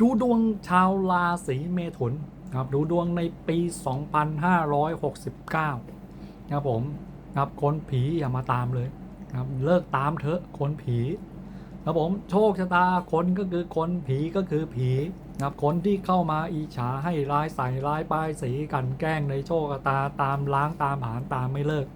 ดูดวงชาวราศีเมถุนครับดูดวงในปี 2569ครับผมครับคนผีอย่ามาตามเลยครับเลิกตามเถอะคนผีครับผมโชคชะตาคนก็คือคนผีก็คือผีครับคนที่เข้ามาอิจฉาให้ร้ายใส่ร้ายป้ายสีกันแกล้งในโชคชะตาตามล้างตามหานตามไม่เลิก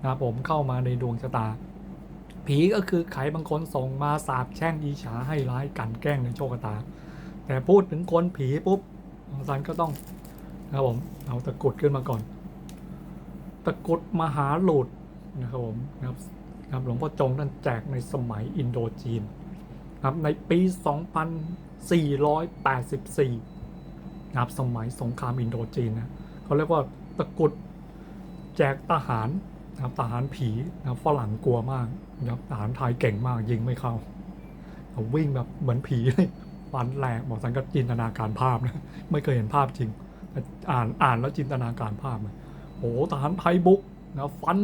นะครับผมเข้ามาในดวงชะตา ผีก็คือใครบางคนส่งมาสาบแช่งอิจฉาให้ร้ายกันแกล้งในโชคชะตา แต่พูดถึงคนผีปุ๊บซันก็ต้องนะครับผมเอาตะกรุดขึ้นมาก่อน ตะกรุดมหาหลุดนะครับผมนะครับครับหลวงพ่อจงท่านแจกในสมัยอินโดจีนครับในปี 2484นะครับสมัยสงครามอินโดจีนนะเขาเรียกว่าตะกรุดแจกทหาร นะครับทหารผีนะครับฝรั่งกลัวมากนะครับทหารไทยเก่งมากยิงไม่เข้าเขาวิ่งแบบเหมือนผีเลยฟันแหลกบอกสันก็จินตนาการภาพนะไม่เคยเห็นภาพจริงแต่อ่านอ่านแล้วจินตนาการภาพเลยโอ้ทหารไทยบุกนะฟัน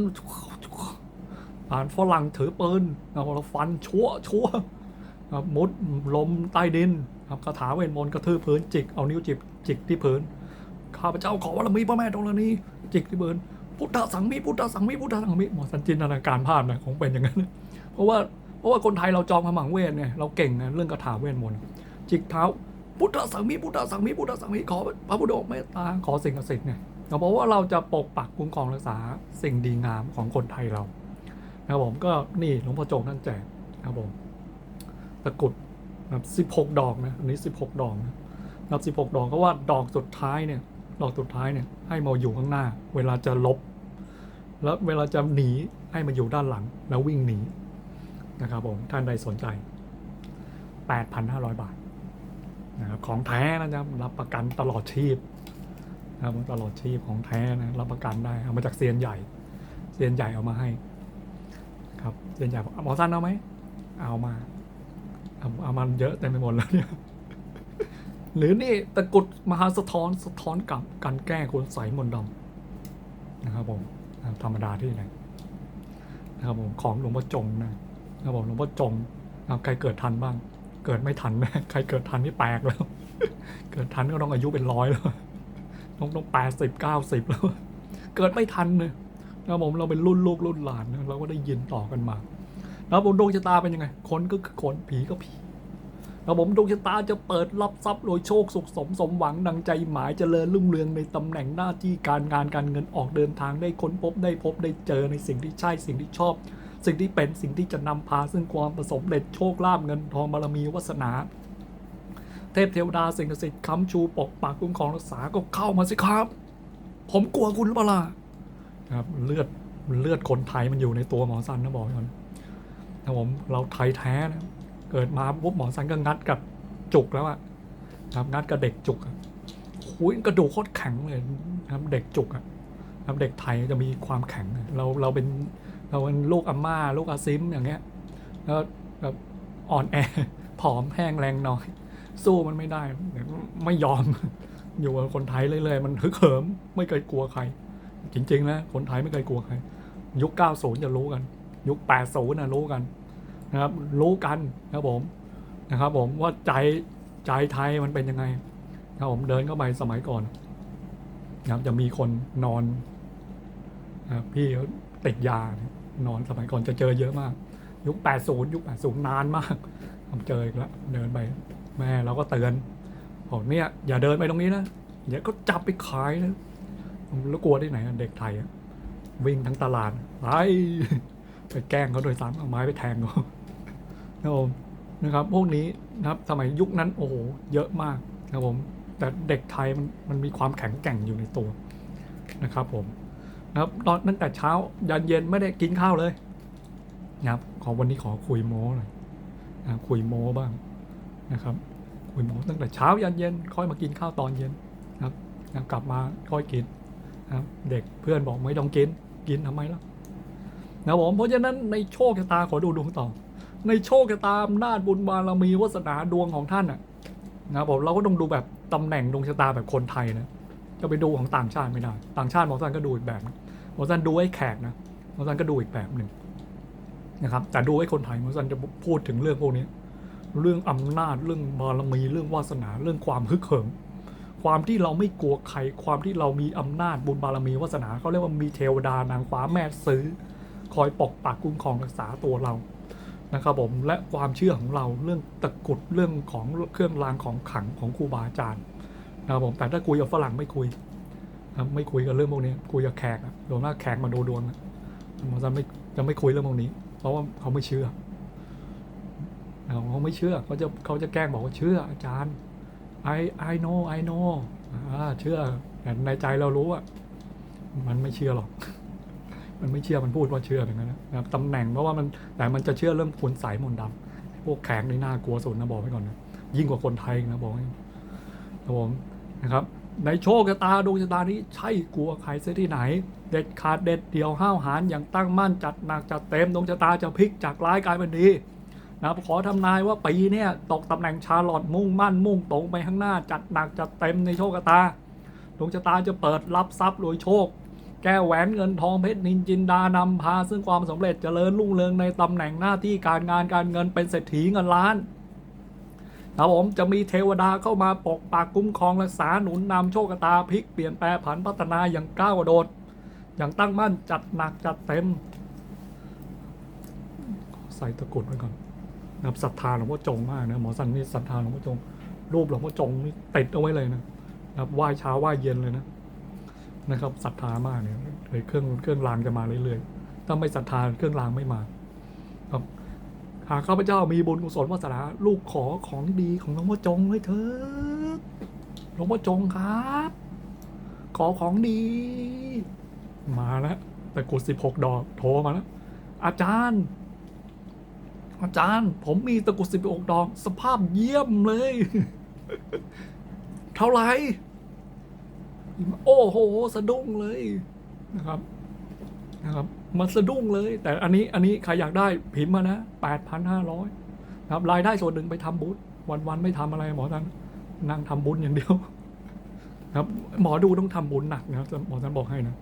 ทหารฝรั่งถือปืนนะแล้วฟันชั่วชั่วนะมุดลมใต้ดินครับคาถาเวทมนต์กระทืบพื้นจิกเอานิ้วจิบจิกที่พื้นข้าพเจ้าขอว่ารมีพระแม่ธรณีจิกที่พื้น พุทธสังมิพุทธสังมิพุทธสังมิหมอสันจินตนาการภาพนะคงเป็นอย่างนั้นเพราะว่าเพราะว่าคนไทยเราจอมขมังเวทเนี่ยเราเก่งนะเรื่องคาถาเวทมนต์จิกเท้าพุทธสังมิพุทธสังมิพุทธสังมิขอพระพุทธองค์เมตตาขอสิ่งศักดิ์สิทธิ์เนี่ยเพราะว่าเราจะปกปักคุ้มครองรักษาสิ่งดีงามของคนไทยเรานะครับผมก็นี่หลวงพ่อจงท่านแจกนะครับผมตะกรุดนับสิบหกดอกนะอันนี้สิบหกดอกนะนับสิบหกดอกก็ว่าดอกสุดท้ายเนี่ย ดอกสุดท้ายเนี่ยให้มาอยู่ข้างหน้า เวลาจะลบ แล้วเวลาจะหนีให้มาอยู่ด้านหลังแล้ววิ่งหนีนะครับผมท่านใดสนใจ 8,500 บาทนะครับของแท้นะครับ รับประกันตลอดชีพนะครับตลอดชีพของแท้นะรับประกันได้เอามาจากเซียนใหญ่เซียนใหญ่เอามาให้ครับเซียนใหญ่บอกหมอสั้นเอาไหมเอามาเอาเอามันเยอะเต็มไปหมดแล้วเนี่ย หรือนี่ตะกุดมหาสะท้อนสะท้อนกับการแก้คนใสมนต์ดำนะครับผมธรรมดาที่ไหนนะครับผมของหลวงพ่อจงนะครับผมหลวงพ่อจงนะคใครเกิดทันบ้าง เกิดไม่ทันนะใครเกิดทันนี่แปลกแล้ว เกิดทันก็ต้องอายุเป็นร้อยแล้วต้องต้องแปดสิบเก้าสิบแล้ว เกิดไม่ทันเลยนะผมเราเป็นรุ่นลูกรุ่นหลานนะเราก็ได้ยินต่อกันมา แล้วผมดวงชะตาเป็นยังไงคนก็คือคนผีก็ผี แล้วผมดวงชะตาจะเปิดรับทรัพย์โดยโชคสุขสมสมหวังดังใจหมายเจริญรุ่งเรืองในตำแหน่งหน้าที่การงานการเงินออกเดินทางได้ค้นพบได้พบได้เจอในสิ่งที่ใช่สิ่งที่ชอบ สิ่งที่เป็นสิ่งที่จะนำพาซึ่งความประสบเร็จโชคลาภเงินทองบารมีวาสนา เทพเทวดาสิ่งศักดิ์สิทธิ์ค้ำชูปกปักคุ้มครองรักษาก็เข้ามาสิครับ ผมกลัวคุณหรือเปล่าครับเลือดเลือดคนไทยมันอยู่ในตัวหมอสันนะบอกก่อนนะผมเราไทยแท้นะ เกิดมาปุ๊บหมอสันก็งัดกับจุกแล้วอะครับงัดกับเด็กจุกอะหุยกระดูกโคตรแข็งเลยครับเด็กจุกอะครับเด็กไทยจะมีความแข็งเราเราเป็นเราเป็นลูกอาม่าลูกอาซิมอย่างเงี้ยแล้วแบบอ่อนแอผอมแห้งแรงน้อย สู้มันไม่ได้ ไม่ยอม อยู่กับคนไทยเลยเลยๆมันฮึกเหิม ไม่เคยกลัวใคร จริงๆนะคนไทยไม่เคยกลัวใคร ยุค 90 จะรู้กัน ยุค 80นะรู้กัน นะครับ รู้กันนะครับผมนะครับ ผมว่าใจใจไทยมันเป็นยังไงนะครับผมเดินเข้าไปสมัยก่อนนะครับจะมีคนนอนนะครับพี่เขาติดยานอนสมัยก่อนจะเจอเยอะมาก ยุค 80 ยุค 80 นานมากผมเจออีกแล้วเดินไป แม่เราก็เตือนบอกเนี่ยอย่าเดินไปตรงนี้นะเดี๋ยวก็จับไปขายนะผมแล้วกลัวที่ไหนเด็กไทยอะวิ่งทั้งตลาดไปไปแกล้งเขาโดยซ้ำเอาไม้ไปแทงเขา ครับผมนะครับ พวกนี้นะครับสมัยยุคนั้นโอ้โหเยอะมากนะครับผม แต่เด็กไทยมันมันมีความแข็งแกร่งอยู่ในตัวนะครับผมนะครับตอนตั้งแต่เช้ายันเย็นไม่ได้กินข้าวเลยนะครับขอวันนี้ขอคุยโม้หน่อยนะคุยโม้บ้างนะครับ คุยโม้ตั้งแต่เช้ายันเย็นค่อยมากินข้าวตอนเย็นนะครับนะครับกลับมาค่อยกินนะครับเด็กเพื่อนบอกไม่ต้องกินกินทำไมล่ะนะครับผมเพราะฉะนั้นในโชคชะตาขอดูดวงต่อ ในโชคชะตาอำนาจบุญบารมีวาสนาดวงของท่านอะนะครับผมเราก็ต้องดูแบบตำแหน่งดวงชะตาแบบคนไทยนะจะไปดูของต่างชาติไม่ได้ ต่างชาติหมอสันก็ดูอีกแบบหมอสันดูให้แขกนะหมอสันก็ดูอีกแบบหนึ่งนะครับแต่ดูให้คนไทยหมอสันจะพูดถึงเรื่องพวกนี้ เรื่องอำนาจเรื่องบารมีเรื่องวาสนาเรื่องความฮึกเหิมความที่เราไม่กลัวใครความที่เรามีอำนาจบุญบารมีวาสนาเขาเรียกว่ามีเทวดานางฟ้าแม่ซื้อ คอยปกปักคุ้มครองรักษาตัวเรา นะครับผมและความเชื่อของเราเรื่องตะกรุดเรื่องของเครื่องรางของขังของครูบาอาจารย์นะครับผมแต่ถ้าคุยกับฝรั่งไม่คุยนะไม่คุยกับเรื่องพวกนี้คุยกับแขกโดนมากแขกมาดูดวงอะหมอจะไม่จะไม่คุยเรื่องพวกนี้ เพราะว่าเขาไม่เชื่อเขาไม่เชื่อเขาจะเขาจะแกล้งบอกว่าเชื่ออาจารย์ I I know I know อ่าเชื่อแต่ในใจเรารู้อะมันไม่เชื่อหรอก มันไม่เชื่อมันพูดว่าเชื่ออย่างนั้นนะครับตำแหน่งเพราะว่ามันแต่มันจะเชื่อเรื่องคุณใสยมนต์ดำพวกแขกนี่น่ากลัวสุดนะบอกไว้ก่อนนะยิ่งกว่าคนไทยนะบอกให้ครับผมนะครับในโชคชะตาดวงชะตานี้ใช่กลัวใครเสียที่ไหน เด็ดขาดเด็ดเดียวห้าวหาญอย่างตั้งมั่นจัดหนักจัดเต็มดวงชะตาจะพลิกจากร้ายกลายเป็นดีนะครับขอทำนายว่าปีเนี้ยตกตำแหน่งชาลอตมุ่งมั่นมุ่งตรงไปข้างหน้าจัดหนักจัดเต็มในโชคชะตาดวงชะตาจะเปิดรับทรัพย์รวยโชค แก้วแหวนเงินทองเพชรนินจินดานำพา ซึ่งความสำเร็จเจริญรุ่งเรืองในตำแหน่งหน้าที่การงานการเงินเป็นเศรษฐีเงินล้านครับผมจะมีเทวดาเข้ามาปกปักคุ้มครองรักษาหนุนนำโชคตาพลิกเปลี่ยนแปลผันพัฒนาอย่างก้าวกระโดด อย่างตั้งมั่นจัดหนักจัดเต็ม ใส่ตะกรุดไว้ก่อนนะครับศรัทธาหลวงพ่อจงมากนะหมอสันนี่ศรัทธาหลวงพ่อจง รูปหลวงพ่อจงนี่ติดเอาไว้เลยนะนับไหว้เช้าไหว้เย็นเลยนะ นะครับศรัทธามากเนี่ยเลยเครื่องเครื่องรางจะมาเรื่อยๆถ้าไม่ศรัทธาเครื่องรางไม่มาครับหากข้าพเจ้ามีบุญกุศลวาสนาลูกขอของดีของหลวงพ่อจงเลยเถิดหลวงพ่อจงครับ ขอของดี มาแล้วแต่กดสิบหกดอกโทรมาแล้วอาจารย์ อาจารย์ ผมมีตะกุดสิบหกดอก สภาพเยี่ยมเลย เท่าไหร่ โอ้โหสะดุ้งเลยนะครับนะครับมันสะดุ้งเลย แต่อันนี้อันนี้ใครอยากได้พิมพ์มานะแปดพันห้าร้อยครับรายได้ส่วนหนึ่งไปทำบุญวันวันไม่ทำอะไรหมอท่านนั่งทำบุญอย่างเดียว ครับหมอดูต้องทำบุญหนักนะครับหมอท่านบอกให้นะ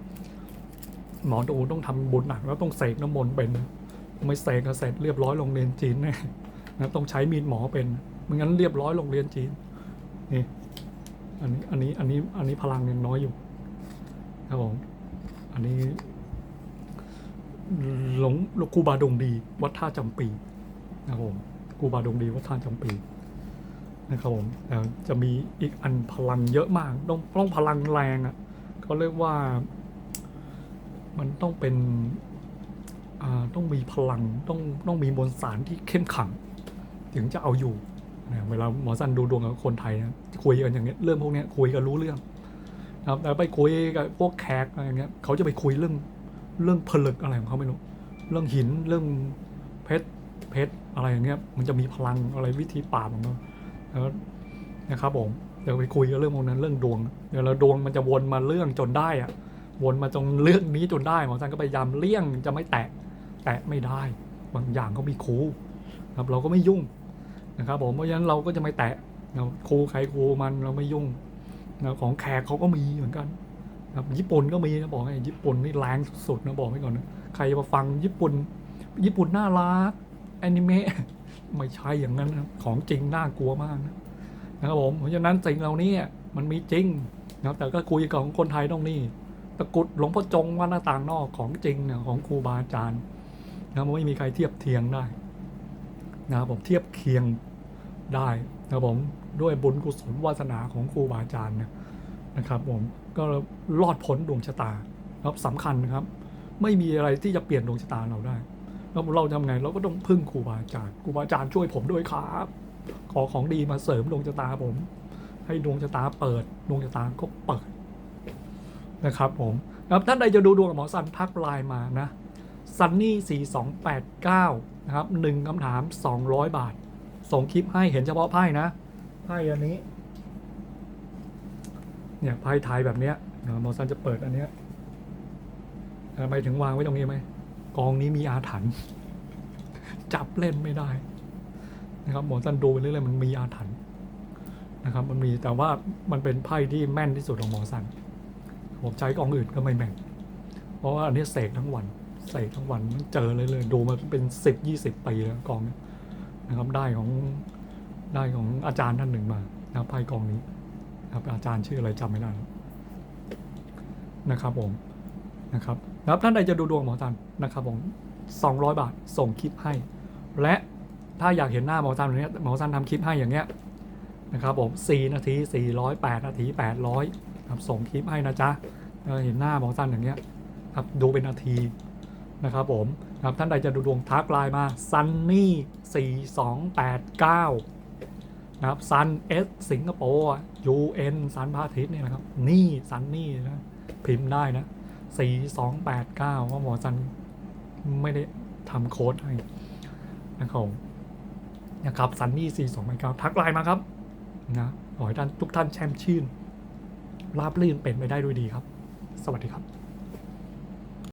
หมอดูต้องทำบุญหนักแล้วต้องเสกน้ำมนต์เป็นนะไม่เสกก็เสร็จเรียบร้อยโรงเรียนจีนแน่นะต้องใช้มีดหมอเป็นไม่งั้นเรียบร้อยโรงเรียนจีนนี่ อันนี้อันนี้อันนี้อันนี้พลังยังน้อยอยู่ครับผมอันนี้หลงหลวงครูบาดงดี วัดท่าจำปีนะครับผมครูบาดงดีวัดท่าจำปีนะครับผมแต่จะมีอีกอันพลังเยอะมาก ต้องต้องพลังแรงอะเขาเรียกว่า มันต้องเป็นต้องมีพลังต้องต้องมีมวลสารที่เข้มขัง ถึงจะเอาอยู่ เวลาหมอสันดูดวงกับคนไทยนะคุยกันอย่างเงี้ยเรื่องพวกเนี้ยคุยกันรู้เรื่องนะครับแต่ไปคุยกับพวกแขกอะไรเงี้ยเขาจะไปคุยเรื่องเรื่องผลึกอะไรของเขาไม่รู้ เรื่องหินเรื่องเพชรเพชรอะไรอย่างเงี้ยมันจะมีพลังอะไรวิธีปราบของมันแล้วนะครับผมเดี๋ยวไปคุยกันเรื่องพวกนั้นเรื่องดวงเดี๋ยวเราดวงมันจะวนมาเรื่องจนได้อะวนมาจนเรื่องนี้จนได้หมอสันก็พยายามเลี่ยงจะไม่แตะแตะไม่ได้ บางอย่างเขามีครูครับเราก็ไม่ยุ่ง นะครับผมเพราะฉะนั้นเราก็จะไม่แตะนะครูใครครูมันเราไม่ยุ่งนะของแขกเขาก็มีเหมือนกันนะครับญี่ปุ่นก็มีนะบอกให้ญี่ปุ่นนี่แรงสุดๆนะบอกไว้ก่อนนะใครมาฟังญี่ปุ่น ญี่ปุ่นน่ารักแอนิเมะไม่ใช่อย่างนั้นนะของจริงน่ากลัวมากนะนะครับผมเพราะฉะนั้นสิ่งเหล่านี้มันมีจริงนะครับแต่ก็คุยกับของคนไทยต้องนี่ตะกุดหลวงพ่อจงว่าหน้าต่างนอกของจริงเนี่ยของครูบาอาจารย์นะครับไม่มีใครเทียบเทียงได้ นะครับผมเทียบเคียงได้นะครับผมด้วยบุญกุศลวาสนาของครูบาอาจารย์นะครับผมก็รอดพ้นดวงชะตาครับสำคัญนะครับ ไม่มีอะไรที่จะเปลี่ยนดวงชะตาเราได้แล้วเราทำไงเราก็ต้องพึ่งครูบาอาจารย์ครูบาอาจารย์ช่วยผมด้วยครับขอของดีมาเสริมดวงชะตาผม ให้ดวงชะตาเปิดดวงชะตาก็เปิดนะครับผมครับท่านใดจะดูดวงกับหมอสันทักไลน์มานะซันนี่4289 นะครับหนึ่งคำถาม 200 บาท ส่งคลิปให้เห็นเฉพาะไพ่นะไพ่อันนี้เนี่ยไพ่ไทยแบบเนี้ยเดี๋ยวหมอสันจะเปิดอันเนี้ยทำไมถึงวางไว้ตรงนี้ไหมกองนี้มีอาถรรพ์จับเล่นไม่ได้นะครับหมอสันดูไปเรื่อยๆมันมีอาถรรพ์นะครับมันมีแต่ว่ามันเป็นไพ่ที่แม่นที่สุดของหมอสันผมใช้กองอื่นก็ไม่แม่น เพราะว่าอันนี้เสกทั้งวัน ใส่ทั้งวันเจอเลยเลย ดูมาเป็นสิบยี่สิบปีแล้วกองเนี้นะครับ ได้ของได้ของอาจารย์ท่านหนึ่งมานะครับไพ่กองนี้นะครับอาจารย์ชื่ออะไรจำไม่ได้นะครับผมนะครับนะครับท่านใดจะดูดวงหมอจันนะครับผม200บาทส่งคลิปให้ และถ้าอยากเห็นหน้าหมอจันอย่างเนี้ยหมอจันทำคลิปให้อย่างเงี้ยนะครับผม4นาที400 8นาที800ครับส่งคลิปให้นะจ๊ะเออเห็นหน้าหมอจันอย่างเงี้ยครับดูเป็นนาที นะครับผมนะครับท่านใดจะดูดวงทักไลน์มา sunny 4289นะครับ sun s สิงคโปร์ un สันพระอาทิตย์เนี่ยนะครับนี่ซันนี่นะพิมพ์ได้นะ4289ว่าหมอจันไม่ได้ทำโค้ดให้นะครับนะครับซันนี่4289ทักไลน์มาครับนะขอให้ท่านทุกท่านแช่มชื่นราบรื่นเป็นไปได้ด้วยดีครับ สวัสดีครับ